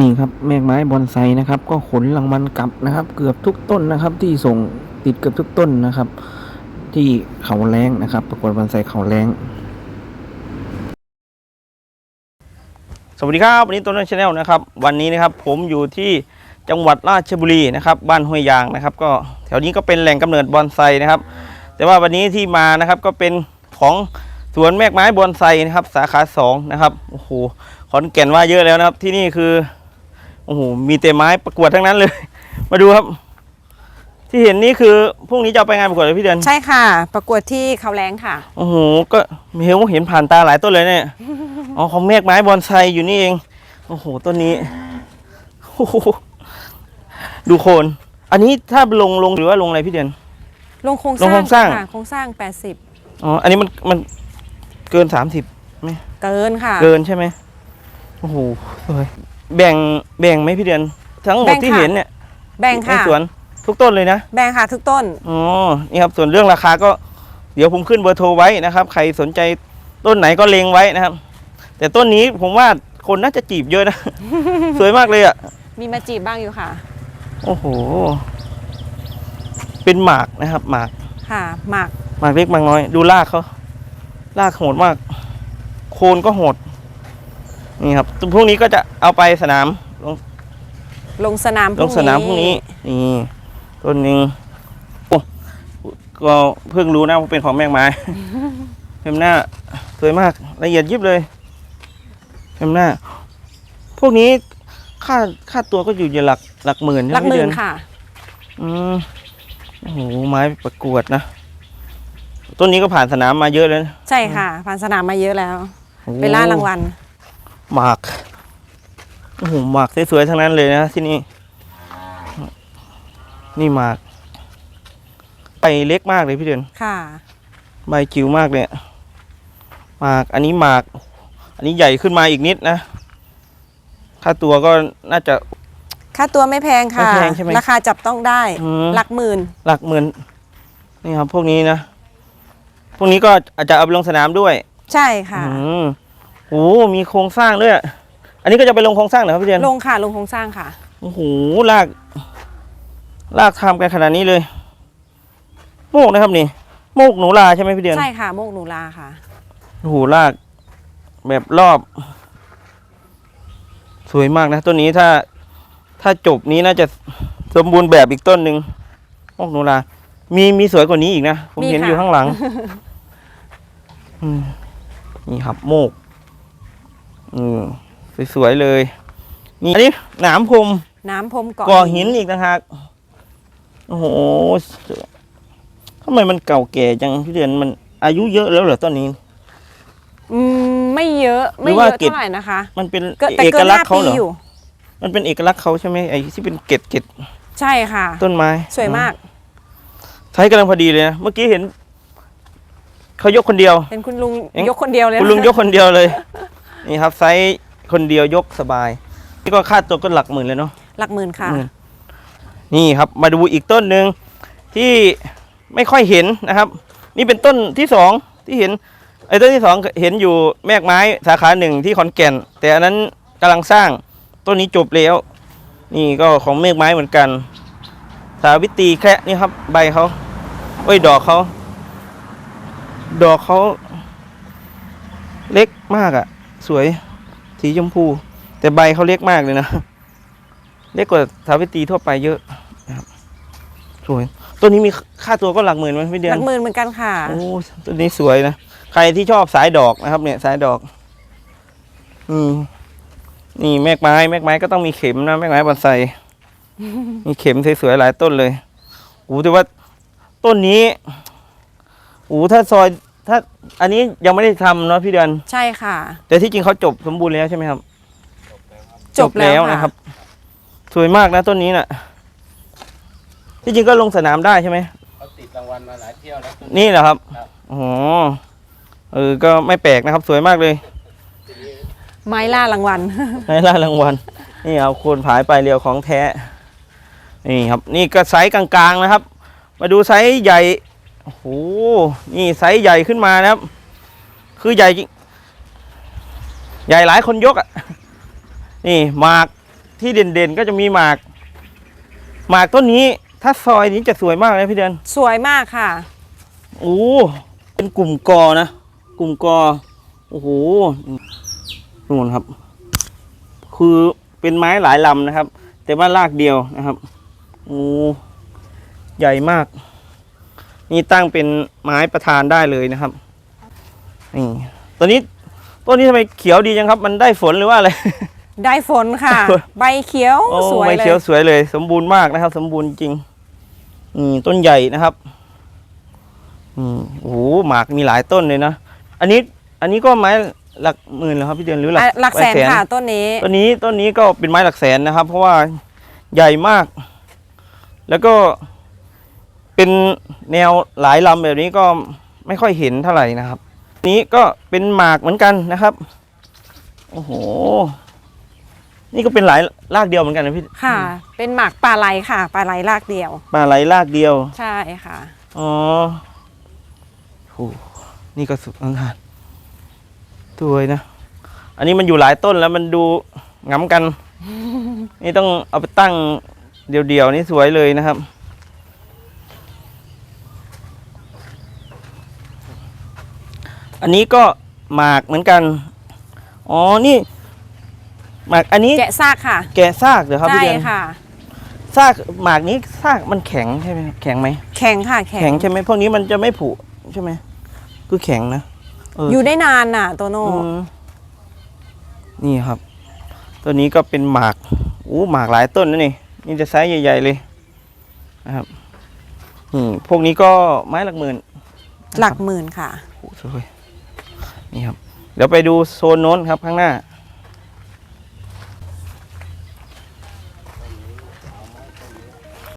นี่ครับแมกไม้บอนไซนะครับ ก็ขนรางวัลกลับนะครับ เกือบทุกต้นนะครับ ที่ส่งติดเกือบทุกต้นนะครับ ที่เขาแรงนะครับ ประกวดบอนไซเขาแรงสวัสดีครับวันนี้ต้นนชาแนลนะครับ วันนี้นะครับผมอยู่ที่จังหวัดราชบุรีนะครับ บ้านห้วยยางนะครับ ก็แถวนี้ก็เป็นแหล่งกำเนิดบอนไซนะครับ แต่ว่าวันนี้ที่มานะครับก็เป็นของสวนแมกไม้บอนไซนะครับ สาขาสองนะครับโอ้โหขอนแก่นว่าเยอะแล้วนะครับ ที่นี่คือ โอ้โหมีแต่ไม้ประกวดทั้งนั้นเลย มาดูครับ ที่เห็นนี่คือพรุ่งนี้จะเอาไปงานประกวดเลยพี่เดือนใช่ค่ะ ประกวดที่เขาแรงค่ะ โอ้โหก็เห็นเห็นผ่านตาหลายต้นเลยเนี่ยอ๋อของเมฆไม้บอนไซอยู่นี่เองโอ้โหต้นนี้โอ้โหดูโคน อันนี้ถ้าลงลงหรือว่าลงอะไรพี่เดือนลงโครงลงโครงสร้าง ค่ะโครงสร้างอ๋ออันนี้มันมันเกินสามสิบ80เกินค่ะ เกินใช่ไหมโอ้โหสวย แบ่งแบ่งไหมพี่เดือน ทั้งหมแบ่ดงที่ค่ะเห็นเนี่ยแบ่งในค่ะ สวนทุกต้นเลยนะ แบ่งค่ะทุกต้น อ๋อ นี่ครับ ส่วนเรื่องราคาก็เดี๋ยวผมขึ้นเบอร์โทรไว้นะครับ ใครสนใจต้นไหนก็เลงไว้นะครับ แต่ต้นนี้ผมว่าคนน่าจะจีบเยอะนะ สวยมากเลยอะ มีมาจีบบ้างอยู่ค่ะ โอ้โห เป็นหมากนะครับ หมากค่ะ หมากหมากเล็กหมากน้อย ดูรากเขารากโหดมาก โคนก็โหด นี่ครับพรุ่งนี้ก็จะเอาไปสนามลงลงสนามลงสนามพรุ่งนี้นี่ต้นหนึ่งโอ้ก็เพิ่งรู้นะว่าเป็นของแมงไม้เพ็มหน้าสวยมากละเอียดยิบเลยเพ็มหน้า พวกนี้ค่าค่าตัวก็อยู่ในหลักหลักหมื่นใช่หลักไหมหพี่มื่เดืนอนค่ะ อืมโอ้โหไม้ประกวดนะต้นนี้ก็ผ่านสนามมาเยอะเลยนะใช่ค่ะ ผ่านสนามมาเยอะแล้วโอ้โหไปล่ารางวัล หมากโอ้โหหมากสวยๆทั้งนั้นเลยนะที่นี่ นี่หมากใบเล็กมากเลยพี่เดือนค่ะ ใบจิ๋วมากเลยอะหมาก อันนี้หมาก อันนี้ใหญ่ขึ้นมาอีกนิดนะ ค่าตัวก็น่าจะ ค่าตัวไม่แพงค่ะ ไม่แพงใช่ไหมราคาจับต้องได้ อืม หลักหมื่น หลักหมื่นนี่ครับ พวกนี้นะ พวกนี้ก็อาจจะเอาไปลงสนามด้วย ใช่ค่ะ อืม โอ้โหมีโครงสร้างด้วยอะอันนี้ก็จะไปลงโครงสร้างเหรอครับพี่เดือนลงค่ะลงโครงสร้างค่ะ โอ้โหลาก ลากทำกันขนาดนี้เลย โมกนะครับนี่ โมกหนูลาใช่ไหมพี่เดือนใช่ค่ะโมกหนูลาค่ะ โอ้โหลาก แบบรอบ สวยมากนะต้นนี้ถ้า ถ้าจบนี้น่าจะสมบูรณ์แบบอีกต้นหนึ่งโมกหนูลา มีมีสวยกว่านี้อีกนะ ผมมีเห็นค่ะอยู่ข้างหลังอืมนี่ครับโมก อืมสวยๆเลย นี่อันนี้หนามพรมน้ำพรมเกาะก่อหินอีกนะฮะโอ้โหทำไมมันเก่าแก่จังพี่เดือนมันอายุเยอะแล้วเหรอต้นนี้ อืมไม่เยอะหรืไม่อเยว่าอะเก็บเท่าไหร่นะคะ มันเป็นก็แต่เอเกิกนลักห้าษณ์เขาปีเหรออยู่มันเป็นเอกลักษณ์เขาใช่ไหมไอ้ที่เป็นเกล็ดเกล็ดใช่ค่ะ ต้นไม้สวยมาก ใช้กำลังพอดีเลยนะเมื่อกี้เห็นเขายกคนเดียว เป็นคุณลุงเอ็งยกคนเดียวเลย คุณลุงยกคนเดียวเลย นี่ครับไซส์คนเดียวยกสบาย นี่ก็ค่าตัวก็หลักหมื่นเลยเนาะหลักหมื่นค่ะ อืมนี่ครับมาดูอีกต้นหนึ่งที่ไม่ค่อยเห็นนะครับ นี่เป็นต้นที่สองที่เห็นไอ้ต้นที่สองเห็นอยู่แมกไม้สาขาหนึ่งที่ขอนแก่น แต่อันนั้นกำลังสร้างต้นนี้จบแล้ว นี่ก็ของเมฆไม้เหมือนกัน สาวิตรีแค่นี่ครับ ใบเขาเอ้ยดอกเขาดอกเขาเล็กมากอะ่ะ สวย สีชมพู แต่ใบเขาเล็กมากเลยนะ เล็กกว่าสาวิตรีทั่วไปเยอะนะครับสวยตัวนี้มีค่าตัวก็หลักหมื่นไหมพี่เดือหนลักหมื่นเหมือนกันค่ะโอ้ตัวนี้สวยนะใครที่ชอบสายดอกนะครับ เนี่ย สายดอกอืมนี่แมกไม้แมกไม้ก็ต้องมีเข็มนะแมกไม้บอนไซมีเข็มสวยๆหลายต้นเลยโอ้แต่ว่าต้นนี้โอ้ถ้าซอย ถ้าอันนี้ยังไม่ได้ทำเนาะพี่เดือน ใช่ค่ะ แต่ที่จริงเขาจบสมบูรณ์แล้วใช่ไหมครับ จบแล้วค่ะนะครับ สวยมากนะต้นนี้น่ะ ที่จริงก็ลงสนามได้ใช่ไหมเขาติดรางวัลมาหลายเที่ยวแล้วนี่เหรอครับครับอ๋อเออ ก็ไม่แปลกนะครับ สวยมากเลย ไม้ล่ารางวัลให้ล่ารางวัล นี่เอาโคนผายไปเรียวของแท้ นี่ครับ นี่ก็ไซส์กลางๆนะครับ มาดูไซส์ใหญ่ โอ้โห นี่ไซส์ใหญ่ขึ้นมานะครับ คือใหญ่จริง ใหญ่หลายคนยกอะ นี่หมากที่เด่นๆก็จะมีหมาก หมากต้นนี้ ถ้าซอยนี้จะสวยมากเลยพี่เดือน สวยมากค่ะ โอ้ เป็นกลุ่มกอนะ กลุ่มกอ โอ้โห นู่นครับ คือเป็นไม้หลายลำนะครับ แต่ว่ารากเดียวนะครับ โอ้ ใหญ่มาก นี่ตั้งเป็นไม้ประธานได้เลยนะครับนี่ตัวนี้ต้นนี้ทำไมเขียวดีจังครับ มันได้ฝนหรือว่าอะไร ได้ฝนค่ะ ใบเขียวโอ้สวยใบเลเขียวยสวยเลย สมบูรณ์มากนะครับ สมบูรณ์จริงอืมต้นใหญ่นะครับอืมโอ้โหหมากมีหลายต้นเลยนะอันนี้อันนี้ก็ไม้หลักหมื่นเหรอครับพี่เดือนหรือหลักอะหลักแสนหค่ะต้นนี้ต้นนี้ต้นนี้ก็เป็นไม้หลักแสนนะครับ เพราะว่าใหญ่มาก แล้วก็ เป็นแนวหลายลำแบบนี้ก็ไม่ค่อยเห็นเท่าไหร่นะครับ นี้ก็เป็นหมากเหมือนกันนะครับ โอ้โห นี่ก็เป็นหลายรากเดียวเหมือนกันนะพี่ค่ะ เป็นหมากปลาไหลค่ะ ปลาไหลรากเดียว ปลาไหลรากเดียว ใช่ค่ะอ๋อโหนี่ก็สุดอังคารสวยนะ อันนี้มันอยู่หลายต้นแล้วมันดูงำกัน นี่ต้องเอาไปตั้งเดี่ยวๆนี่สวยเลยนะครับ อันนี้ก็หมากเหมือนกัน อ๋อ นี่หมากอันนี้แกะซากค่ะ แกะซากเหรอครับใช่พี่เดือนค่ะ ซากหมากนี้ซากมันแข็งใช่ไหมครับแข็งไหมแข็งค่ะ แข็แข็งง ใช่ไหมพวกนี้มันจะไม่ผุใช่ไหมคือแข็งนะเอออยู่ได้นานน่ะ โตโน่อืมนี่ครับ ตัวนี้ก็เป็นหมากอู้หมากหลายต้นนะนี่นี่จะไซส์ใหญ่ ๆ เลยนะครับนี่พวกนี้ก็ไม้หลักหมื่นหลักหมื่นค่ะโอ้สวย นี่ครับ เดี๋ยวไปดูโซนโน้นครับข้างหน้า